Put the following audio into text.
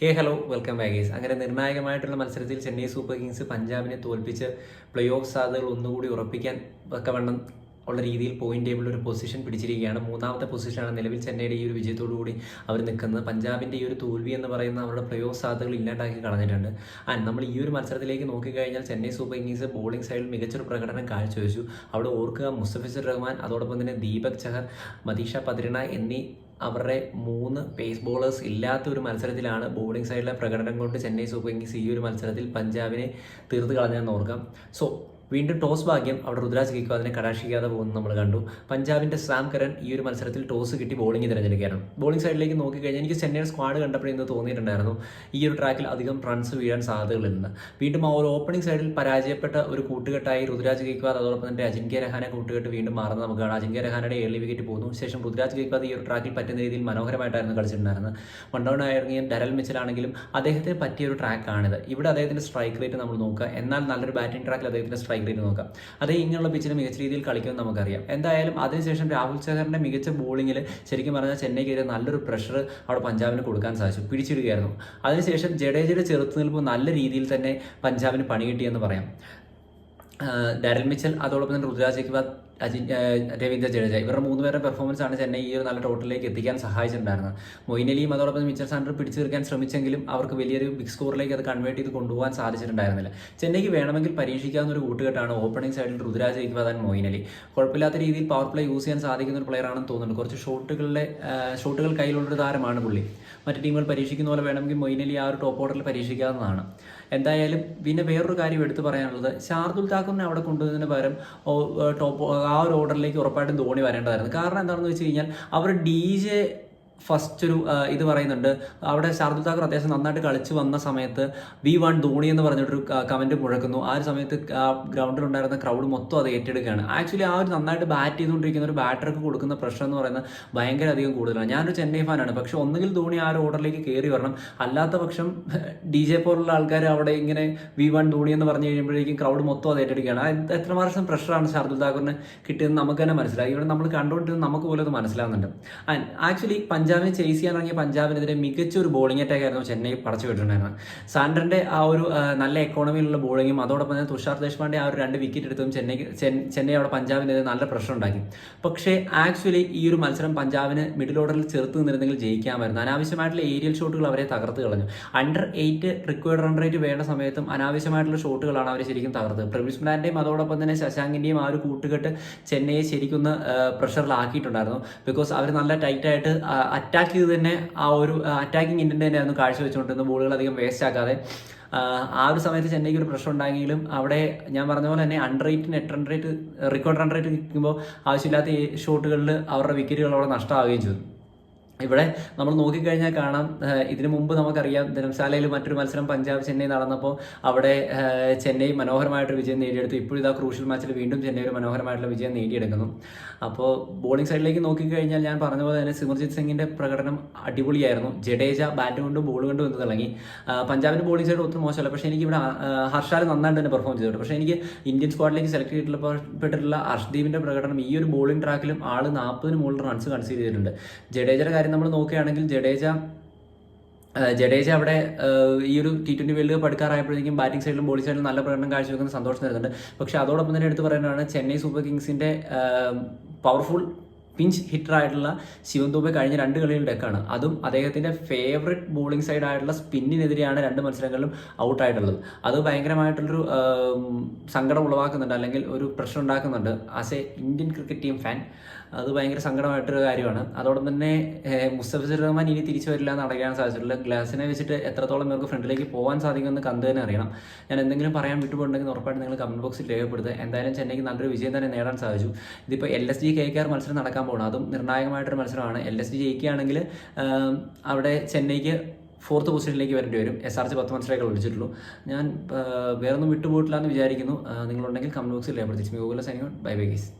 ഹേ hello welcome ബാഗേഴ്സ് അങ്ങനെ നിർണായകമായിട്ടുള്ള മത്സരത്തിൽ Chennai super Kings പഞ്ചാബിനെ തോൽപ്പിച്ച് പ്ലേ ഓഫ് സാധ്യതകൾ ഒന്നുകൂടി ഉറപ്പിക്കാൻ ഒക്കെ വണ്ണം ഉള്ള രീതിയിൽ പോയിന്റ് ടേബിളിൽ ഒരു പൊസിഷൻ പിടിച്ചിരിക്കുകയാണ്. മൂന്നാമത്തെ പൊസിഷനാണ് നിലവിൽ ചെന്നൈയുടെ ഈ ഒരു വിജയത്തോടു കൂടി അവർ നിൽക്കുന്നത്. പഞ്ചാബിന്റെ ഈ ഒരു തോൽവി എന്ന് പറയുന്ന അവരുടെ പ്ലേ ഓഫ് സാധ്യതകൾ ഇല്ലാണ്ടാക്കി കളഞ്ഞിട്ടുണ്ട്. ആൻഡ് നമ്മൾ ഈ ഒരു മത്സരത്തിലേക്ക് നോക്കിക്കഴിഞ്ഞാൽ ചെന്നൈ സൂപ്പർ കിങ്സ് ബോളിംഗ് സൈഡിൽ മികച്ചൊരു പ്രകടനം കാഴ്ചവെച്ചു. അവിടെ ഓർക്കുക മുസ്തഫിസുർ റഹ്മാൻ അതോടൊപ്പം തന്നെ ദീപക് ചഹർ മദീഷ പദ്രണ എന്നീ അവരുടെ മൂന്ന് പേസ് ബോളേഴ്സ് ഇല്ലാത്ത ഒരു മത്സരത്തിലാണ് ബോളിംഗ് സൈഡിലെ പ്രകടനം കൊണ്ട് ചെന്നൈ സൂപ്പർ കിങ്സ് ഈ ഒരു മത്സരത്തിൽ പഞ്ചാബിനെ തീർത്ത് കളഞ്ഞതെന്ന് ഓർക്കാം. സോ വീണ്ടും ടോസ് ഭാഗ്യം അവിടെ രുദ്രാജ് ഗെയ്ക്കോ അതിനെ കടാക്ഷിക്കാതെ പോകുന്നത് നമ്മൾ കണ്ടു. പഞ്ചാബിന്റെ സാം കരൺ ഈ ഒരു മത്സരത്തിൽ ടോസ് കിട്ടി ബോളിംഗ് തിരഞ്ഞെടുക്കുകയാണ്. ബോളിംഗ് സൈഡിലേക്ക് നോക്കിക്കഴിഞ്ഞാൽ എനിക്ക് ചെന്നൈയുടെ സ്ക്വാഡ് കണ്ടപ്പോൾ ഇന്ന് തോന്നിയിട്ടുണ്ടായിരുന്നു ഈ ഒരു ട്രാക്കിൽ അധികം റൺസ് വീഴാൻ സാധ്യതകളുണ്ട് വീണ്ടും ആ ഒരു ഓപ്പണിംഗ് സൈഡിൽ പരാജയപ്പെട്ട ഒരു കൂട്ടുകെട്ടായി രുദ്രാജ് ഗെയ്ക്വാദ് അതോടൊപ്പം തന്നെ അജിങ്ക്യ രഹാനെ കൂട്ടുകെട്ട് വീണ്ടും മാറുന്നത് നമുക്ക് കാണാം അജിങ്ക്യ രഹാനയുടെ ഏർലി വിക്കറ്റ് പോകുന്നു. ശേഷം രുദ്രാജ് ഗെയ്ക്വാദ് ഈ ഒരു ട്രാക്കിൽ പറ്റുന്ന രീതിയിൽ മനോഹരമായിട്ടായിരുന്നു കളിച്ചിട്ടുണ്ടായിരുന്നത്. വൺ ഡൗൺ ഇറങ്ങിയ ഡരൽ മിച്ചലാണെങ്കിലും അദ്ദേഹത്തെ പറ്റിയ ഒരു ട്രാക്കാണിത് ഇവിടെ അദ്ദേഹത്തിന്റെ സ്ട്രൈക്ക് റേറ്റ് നമ്മൾ നോക്കുക. എന്നാൽ നല്ലൊരു ബാറ്റിംഗ് ട്രാക്കിൽ അദ്ദേഹത്തിന്റെ സ്ട്രൈക്ക് റേറ്റ് നോക്കാം. അതേ ഇങ്ങനെയുള്ള പിച്ചിന് മികച്ച രീതിയിൽ കളിക്കുമെന്ന് നമുക്കറിയാം. എന്തായാലും അതിനുശേഷം രാഹുൽ ചഹറിന്റെ മികച്ച ബോളിങ്ങിൽ ശരിക്കും പറഞ്ഞാൽ ചെന്നൈക്ക് നല്ലൊരു പ്രഷർ അവിടെ പഞ്ചാബിന് കൊടുക്കാൻ സാധിച്ചു. പിടിച്ചിടുകയായിരുന്നു. അതിനുശേഷം ജഡേജയുടെ ചെറുത്തുനിൽപ്പ് നല്ല രീതിയിൽ തന്നെ പഞ്ചാബിന് പണി കിട്ടിയെന്ന് പറയാം. ഡാരൽ മിച്ചൽ അതോടൊപ്പം തന്നെ രുദ്രാജ് അജിൻ രവീന്ദ്ര ജഡേജ. ഇവരുടെ മൂന്ന് പേരുടെ പെർഫോമൻസ് ആണ് ചെന്നൈ ഈ ഒരു നല്ല ടോട്ടലിലേക്ക് എത്തിക്കാൻ സഹായിച്ചിട്ടുണ്ടായിരുന്നത്. മൊയിനലിയും അതോടൊപ്പം മിച്ചൽ സാൻഡർ പിടിച്ചു തീർക്കാൻ ശ്രമിച്ചെങ്കിലും അവർക്ക് വലിയൊരു ബിഗ് സ്കോറിലേക്ക് അത് കൺവേർട്ട് ചെയ്ത് കൊണ്ടുപോകാൻ സാധിച്ചിട്ടുണ്ടായിരുന്നില്ല. ചെന്നൈക്ക് വേണമെങ്കിൽ പരീക്ഷിക്കാവുന്ന ഒരു കൂട്ടുകെട്ടാണ് ഓപ്പണിംഗ് സൈഡിൽ രുദ്രാജ് ഗെയ്ക്വാദ് ആൻഡ് മൊയിനലി. കുഴപ്പമില്ലാത്ത രീതിയിൽ പവർ പ്ലേ യൂസ് ചെയ്യാൻ സാധിക്കുന്ന ഒരു പ്ലെയർ ആണെന്ന് തോന്നുന്നുണ്ട്. കുറച്ച് ഷോട്ടുകളുടെ ഷോട്ടുകൾ കയ്യിലുള്ളൊരു താരമാണ് പുള്ളി. മറ്റു ടീമുകൾ പരീക്ഷിക്കുന്ന പോലെ വേണമെങ്കിൽ മൊയിനലി ആ ഒരു ടോപ്പ് ഓർഡറിൽ പരീക്ഷിക്കാവുന്നതാണ്. എന്തായാലും പിന്നെ വേറൊരു കാര്യം എടുത്തു പറയാനുള്ളത്. ശാർദുൽ താക്കൂറിനെ അവിടെ കൊണ്ടുവന്നതിന് പകരം ടോപ്പ് ആ ഒരു ഓർഡറിലേക്ക് ഉറപ്പായിട്ടും ധോണി വരേണ്ടതായിരുന്നു. കാരണം എന്താണെന്ന് വെച്ച് കഴിഞ്ഞാൽ അവർ ഡി ജെ ഫസ്റ്റ് ഒരു ഇത് പറയുന്നുണ്ട്. അവിടെ ശാർദുൽ താക്കർ അത്യാവശ്യം നന്നായിട്ട് കളിച്ച് വന്ന സമയത്ത് വി വൺ ധോണി എന്ന് പറഞ്ഞിട്ടൊരു കമന്റ് മുഴക്കുന്നു. ആ ഒരു സമയത്ത് ഗ്രൗണ്ടിൽ ഉണ്ടായിരുന്ന ക്രൗഡ് മൊത്തം അത് ഏറ്റെടുക്കുകയാണ്. ആക്ച്വലി ആ ഒരു നന്നായിട്ട് ബാറ്റ് ചെയ്തുകൊണ്ടിരിക്കുന്ന ഒരു ബാറ്റർക്ക് കൊടുക്കുന്ന പ്രഷർ എന്ന് പറയുന്നത് ഭയങ്കര അധികം കൂടുതലാണ്. ഞാനൊരു ചെന്നൈ ഫാനാണ് പക്ഷെ ഒന്നുകിൽ ധോണി ആ ഒരു ഓർഡറിലേക്ക് കയറി വരണം. അല്ലാത്ത പക്ഷം ഡി ജെ പോലുള്ള ആൾക്കാർ അവിടെ ഇങ്ങനെ വി വൺ ധോണി എന്ന് പറഞ്ഞു കഴിയുമ്പോഴേക്കും ക്രൗഡ് മൊത്തം അത് ഏറ്റെടുക്കുകയാണ്. എത്രമാത്രം പ്രഷറാണ് ശാർദുൽ താക്കൂറിന് കിട്ടിയത് നമുക്ക് തന്നെ മനസ്സിലായി. ഇവിടെ നമ്മൾ കണ്ടുകൊണ്ടിരുന്ന നമുക്ക് പോലും അത് മനസ്സിലാവുന്നുണ്ട്. ആൻഡ് ആക്ച്വലി പഞ്ചാബിനെ ചേസ് ചെയ്യാൻ ഇറങ്ങിയ പഞ്ചാബിനെതിരെ മികച്ച ഒരു ബോളിംഗ് അറ്റാക്ക് ആയിരുന്നു ചെന്നൈ പടച്ചു വിട്ടിട്ടുണ്ടായിരുന്നത്. സാൻഡറിന്റെ ആ ഒരു നല്ല എക്കോണമിയിലുള്ള ബോളിങ്ങും അതോടൊപ്പം തന്നെ തുഷാർ ദേശ്പാണ്ഡെ ആ ഒരു രണ്ട് വിക്കറ്റ് എടുത്തും ചെന്നൈ ചെന്നൈ അവിടെ പഞ്ചാബിനെതിരെ നല്ല പ്രഷർ ഉണ്ടാക്കി. പക്ഷേ ആക്ച്വലി ഈ ഒരു മത്സരം പഞ്ചാബിന് മിഡിൽ ഓർഡറിൽ ചെറുത്ത് നിന്നിരുന്നെങ്കിൽ ജയിക്കാമായിരുന്നു അനാവശ്യമായിട്ടുള്ള ഏരിയൽ ഷോട്ടുകൾ അവരെ തകർത്ത് കളഞ്ഞു. Under eight required run rate വേണ്ട സമയത്തും അനാവശ്യമായിട്ടുള്ള ഷോട്ടുകളാണ് അവർ ശരിക്കും തകർത്തത്. പ്രവിസ്മാന്റെയും അതോടൊപ്പം തന്നെ ശശാങ്കിന്റെയും ആ ഒരു കൂട്ടുകെട്ട് ചെന്നൈയെ ശരിക്കും പ്രഷറിലാക്കിയിട്ടുണ്ടായിരുന്നു ബിക്കോസ് അവർ നല്ല ടൈറ്റ് ആയിട്ട് അറ്റാക്ക് ചെയ്ത് തന്നെ ആ ഒരു അറ്റാക്കിംഗ് ആയിരുന്നു തന്നെയായിരുന്നു കാഴ്ചവെച്ചുകൊണ്ടിരുന്ന ബോളുകൾ അധികം വേസ്റ്റ് ആക്കാതെ. ആ, ഒരു സമയത്ത് ചെന്നൈക്ക് ഒരു പ്രശ്നം ഉണ്ടായെങ്കിലും അവിടെ ഞാൻ പറഞ്ഞ പോലെ തന്നെ under rate net run rate record run rate നിൽക്കുമ്പോൾ ആവശ്യമില്ലാത്ത ഷോട്ടുകളിൽ അവരുടെ വിക്കറ്റുകൾ അവിടെ നഷ്ടമാവുകയും ചെയ്തു. ഇവിടെ നമ്മൾ നോക്കിക്കഴിഞ്ഞാൽ കാണാം ഇതിനു മുമ്പ് നമുക്കറിയാം ധനംശാലയിൽ മറ്റൊരു മത്സരം പഞ്ചാബ് ചെന്നൈ നടന്നപ്പോൾ അവിടെ ചെന്നൈ മനോഹരമായിട്ടൊരു വിജയം നേടിയെടുത്തു. ഇപ്പോൾ ഇതാ ക്രൂഷ്യൽ മാച്ചിൽ വീണ്ടും ചെന്നൈ ഒരു മനോഹരമായിട്ടുള്ള വിജയം നേടിയെടുക്കുന്നു. അപ്പോൾ ബോളിംഗ് സൈഡിലേക്ക് നോക്കിക്കഴിഞ്ഞാൽ ഞാൻ പറഞ്ഞ പോലെ തന്നെ സിമർജിത് സിംഗിന്റെ പ്രകടനം അടിപൊളിയായിരുന്നു. ജഡേജ ബാറ്റ് കൊണ്ടും ബോൾ കൊണ്ടും എന്ന് തിളങ്ങി. പഞ്ചാബിന്റെ ബോളിംഗ് സൈഡ് ഒത്തിരി മോശമല്ല. പക്ഷേ എനിക്ക് ഇവിടെ ഹർഷാൽ നന്നായിട്ട് തന്നെ പെർഫോം ചെയ്തിട്ടുണ്ട്. പക്ഷേ എനിക്ക് ഇന്ത്യൻ സ്ക്വാഡിലേക്ക് സെലക്ട് ചെയ്തിട്ടുള്ള ഹർഷ്ദീപിന്റെ പ്രകടനം ഈ ഒരു ബോളിംഗ് ട്രാക്കിലും ആൾ നാൽപ്പതിന് മുകളിൽ റൺസ് കൺസീഡ് ചെയ്തിട്ടുണ്ട്. ജഡേജയുടെ കാര്യം നമ്മൾ നോക്കുകയാണെങ്കിൽ ജഡേജ ജഡേജ അവിടെ ഈ ഒരു ടി ട്വന്റി വേൾഡ് കപ്പ് എടുക്കാറായപ്പോഴേക്കും ബാറ്റിംഗ് സൈഡിലും ബോളിംഗ് സൈഡിലും നല്ല പ്രകടനം കാഴ്ചവെക്കുന്ന സന്തോഷം തരുന്നുണ്ട്. പക്ഷേ അതോടൊപ്പം തന്നെ എടുത്ത് പറയുന്നതാണ് ചെന്നൈ സൂപ്പർ കിങ്സിന്റെ പവർഫുൾ പിഞ്ച് ഹിറ്റർ ആയിട്ടുള്ള ശിവൻ ദൂബെ കഴിഞ്ഞ രണ്ട് കളിയിൽ ഡെക്കാണ്. അതും അദ്ദേഹത്തിന്റെ ഫേവറേറ്റ് ബോളിംഗ് സൈഡ് ആയിട്ടുള്ള സ്പിന്നിനെതിരെയാണ് രണ്ട് മത്സരങ്ങളിലും ഔട്ടായിട്ടുള്ളത്. അത് ഭയങ്കരമായിട്ടുള്ളൊരു സങ്കടം ഉളവാക്കുന്നുണ്ട് അല്ലെങ്കിൽ ഒരു പ്രഷർ ഉണ്ടാക്കുന്നുണ്ട്. As a Indian cricket team fan അത് ഭയങ്കര സങ്കടമായിട്ടൊരു കാര്യമാണ്. അതോടൊപ്പം തന്നെ മുസ്തഫ മുസ്തഫിസുർ റഹ്മാൻ ഇനി തിരിച്ചു വരില്ല എന്ന് അടയ്ക്കാൻ സാധിച്ചിട്ടില്ല. ഗ്ലാസിനെ വെച്ചിട്ട് എത്രത്തോളം നിങ്ങൾക്ക് ഫ്രണ്ടിലേക്ക് പോകാൻ സാധിക്കുമെന്ന് കന്ത് തന്നെ അറിയണം. ഞാൻ എന്തെങ്കിലും പറയാൻ വിട്ടുപോയിട്ടുണ്ടെങ്കിൽ ഉറപ്പായിട്ട് നിങ്ങൾ കമന്റ് ബോക്സിൽ രേഖപ്പെടുത്തുക. എന്തായാലും ചെന്നൈക്ക് നല്ലൊരു വിജയം തന്നെ നേടാൻ സാധിച്ചു. ഇതിപ്പോൾ L S G K K R മത്സരം നടക്കാൻ പോകണം അതും നിർണായകമായിട്ടൊരു മത്സരമാണ്. എൽ എസ് ജി ജയിക്കുകയാണെങ്കിൽ അവിടെ ചെന്നൈക്ക് ഫോർത്ത് പൊസിഷനിലേക്ക് വരേണ്ടി വരും. എസ് ആർ സി പത്ത് മത്സരമൊക്കെ വിളിച്ചിട്ടുള്ളൂ ഞാൻ വേറൊന്നും വിട്ടുപോയിട്ടില്ല എന്ന് വിചാരിക്കുന്നു. നിങ്ങളുണ്ടെങ്കിൽ കമന്റ് ബോക്സിൽ രേഖപ്പെടുത്തി. Google signing bye bye guys